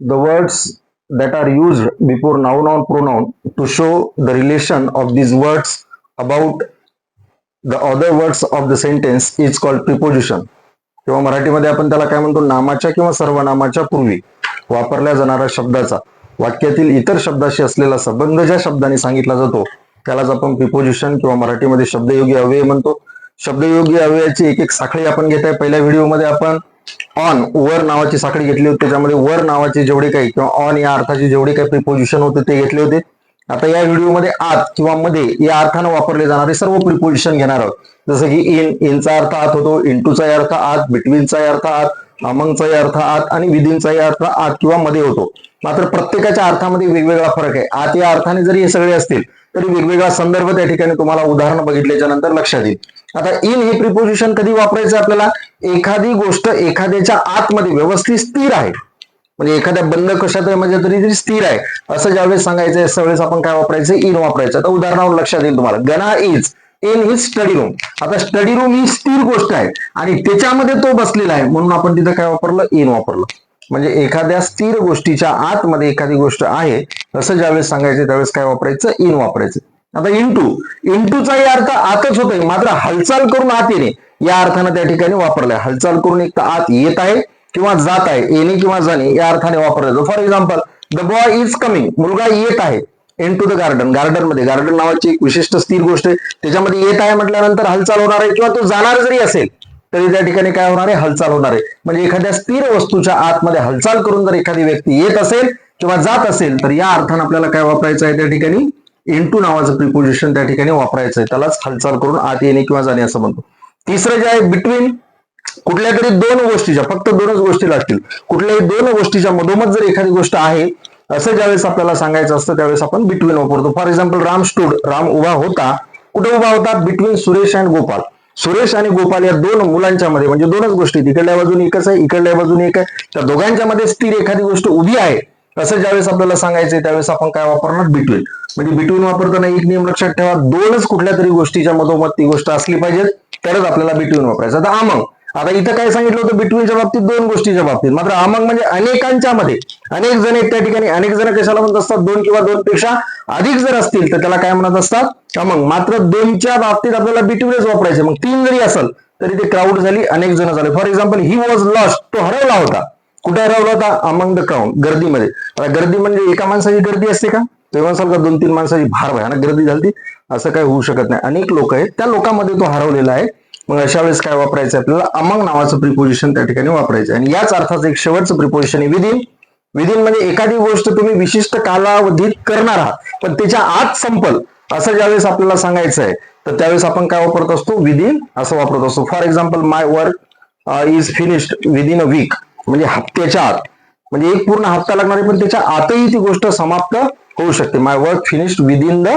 the words that are used before noun or pronoun to show the relation of these words about the other words of the sentence is called preposition. किंवा मराठीमध्ये आपण त्याला काय म्हणतो? नामाच्या किंवा सर्वनामाच्या पूर्वी वापरल्या जाणाऱ्या शब्दाचा. वाक्यातील इतर शब्दाशी असलेला संबंध ज्या शब्दाने सांगितला जातो त्यालाच आपण प्रिपोजिशन किंवा मराठीमध्ये शब्दयोगी अव्यय म्हणतो. शब्दयोगी अव्ययाची एक एक साखळी आपण घेत आहे. पहिल्या व्हिडिओमध्ये आपण ऑन वर नावाची साखळी घेतली होती त्याच्यामध्ये वर नावाचे जेवढे काही किंवा ऑन या अर्थाचे जेवढे काही प्रिपोजिशन होते ते घेतले होते. आता या व्हिडिओमध्ये आत किंवा मध्ये या अर्थानं वापरले जाणारे सर्व प्रिपोजिशन घेणार आहोत. जसं की इन इनचा अर्थ आत होतो इंटूचा अर्थ आत बिटवीनचा अर्थ आत अमंगचाही अर्थ आत आणि विधींचाही अर्थ आत किंवा मध्ये होतो. मात्र प्रत्येकाच्या अर्थामध्ये वेगवेगळा फरक आहे. आत या अर्थाने जरी हे सगळे असतील तरी वेगवेगळा संदर्भ त्या ठिकाणी तुम्हाला उदाहरण बघितल्याच्या नंतर लक्षात येईल. आता इन हे प्रिपोजिशन कधी वापरायचं आपल्याला? एखादी गोष्ट एखाद्याच्या आतमध्ये व्यवस्थित स्थिर आहे. म्हणजे एखाद्या बंद कशात म्हणजे तरी तरी स्थिर आहे. असं ज्यावेळेस सांगायचं असं वेळेस आपण काय वापरायचं? इन वापरायचं. आता उदाहरणावर लक्षात येईल तुम्हाला. Gana is in his study room आता स्टडी रूम ही स्थिर गोष्ट आहे. आणि त्याच्यामध्ये तो बसलेला आहे. म्हणून आपण तिथं काय वापरलं? इन वापरलं. म्हणजे एखाद्या स्थिर गोष्टीच्या आतमध्ये एखादी गोष्ट आहे. असं ज्यावेळेस सांगायचं त्यावेळेस काय वापरायचं? इन वापरायचं. आता इंटू इंटूचाही अर्थ आतच होतोय. मात्र हालचाल करून आत येणे. या अर्थानं त्या ठिकाणी वापरलाय. हालचाल करून एक तर आत येत आहे किंवा जात आहे. येणे किंवा जाणे या अर्थाने वापरला जातो for example the boy is coming मुलगा येत आहे इन टू द गार्डन गार्डनमध्ये गार्डन नावाची एक विशिष्ट स्थिर गोष्ट आहे. त्याच्यामध्ये येत आहे म्हटल्यानंतर हालचाल होणार आहे किंवा तो जाणार जरी असेल तरी त्या ठिकाणी काय होणार आहे? हालचाल होणार आहे. म्हणजे एखाद्या स्थिर वस्तूच्या आतमध्ये हालचाल करून जर एखादी व्यक्ती येत असेल किंवा जात असेल तर या अर्थानं आपल्याला काय वापरायचं आहे? त्या ठिकाणी इंटू नावाचं प्रिपोजिशन त्या ठिकाणी वापरायचं आहे त्यालाच हालचाल करून आत येणे किंवा जाणे असं म्हणतो. तिसरं जे आहे बिटवीन कुठल्या तरी दोन गोष्टीच्या फक्त दोनच गोष्टी लागतील. कुठल्याही दोन गोष्टीच्या मधोमध जर एखादी गोष्ट आहे असं ज्यावेळेस आपल्याला सांगायचं असतं त्यावेळेस आपण बिटवीन वापरतो. For example Ram stood Ram उभा होता. कुठे उभा होता? Between Suresh and Gopal. Suresh आणि गोपाल या दोन मुलांच्या मध्ये म्हणजे दोनच गोष्टी इकडल्या बाजूने एकच आहे इकडल्या बाजूने एक आहे. त्या दोघांच्या मध्ये स्थिर एखादी गोष्ट उभी आहे असं ज्यावेळेस आपल्याला सांगायचंय त्यावेळेस आपण काय वापरणार? बिटवीन म्हणजे बिटवीन वापरताना एक नियम लक्षात ठेवा दोनच कुठल्या तरी गोष्टीच्या मधोमध ती गोष्ट असली पाहिजे तरच आपल्याला बिटवीन वापरायचं. आता अमंग आता इथं काय सांगितलं होतं बिटवीनच्या बाबतीत दोन गोष्टीच्या बाबतीत. मात्र अमंग म्हणजे अनेकांच्या मध्ये. अनेक जण त्या ठिकाणी अनेक जण कशाला म्हणत असतात? दोन किंवा दोन पेक्षा अधिक जर असतील तर त्याला काय म्हणत असतात? अमंग मात्र दोनच्या बाबतीत आपल्याला बिटवीनच वापरायचे मग तीन जरी असेल तरी ते क्राऊड झाली अनेक जण झाले. For example he was lost तो हरवला होता. कुठे राहिला होता अमंग द क्राऊन गर्दीमध्ये. आता गर्दी म्हणजे एका माणसाची गर्दी असते का? तेव्हा म्हणसाल का दोन तीन माणसाची भार भयानक गर्दी झाली असं काही होऊ शकत नाही. अनेक लोक आहेत त्या लोकांमध्ये तो हरवलेला आहे. मग अशा वेळेस काय वापरायचं? आपल्याला अमंग नावाचं प्रिपोजिशन त्या ठिकाणी वापरायचं आणि याच अर्थाचं एक शेवटचं प्रिपोजिशन आहे विदिन विदिन म्हणजे एखादी गोष्ट तुम्ही विशिष्ट कालावधीत करणार आहात पण त्याच्या आत संपल असं ज्यावेळेस आपल्याला सांगायचं आहे तर त्यावेळेस आपण काय वापरत असतो? विदिन असं वापरत असतो. For example my work is finished within a week म्हणजे हप्त्याच्या आत. म्हणजे एक पूर्ण हप्ता लागणार आहे पण त्याच्या आतही ती गोष्ट समाप्त होऊ शकते. My work finished within the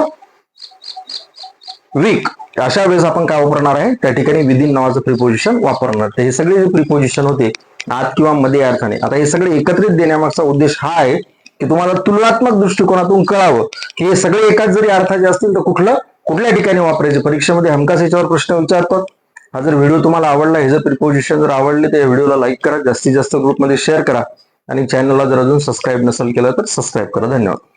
week अशा वेळेस आपण काय वापरणार आहे? त्या ठिकाणी विदिन नावाचं प्रिपोजिशन वापरणार. हे सगळे जे प्रिपोजिशन होते आत किंवा मध्ये अर्थाने. आता हे सगळे एकत्रित देण्यामागचा उद्देश हा आहे की तुम्हाला तुलनात्मक दृष्टिकोनातून कळावं की हे सगळे एकाच जरी अर्थाचे असतील तर कुठलं कुठल्या ठिकाणी वापरायचे? परीक्षेमध्ये हमखास याच्यावर प्रश्न विचारतात. हा जर व्हिडिओ तुम्हाला आवडला हे जर प्रिपोजिशन जर आवडले तर या व्हिडिओला लाईक करा. जास्तीत जास्त ग्रुपमध्ये शेअर करा. आणि चॅनलला जर अजून सबस्क्राईब नसेल केलं तर सबस्क्राईब करा. धन्यवाद.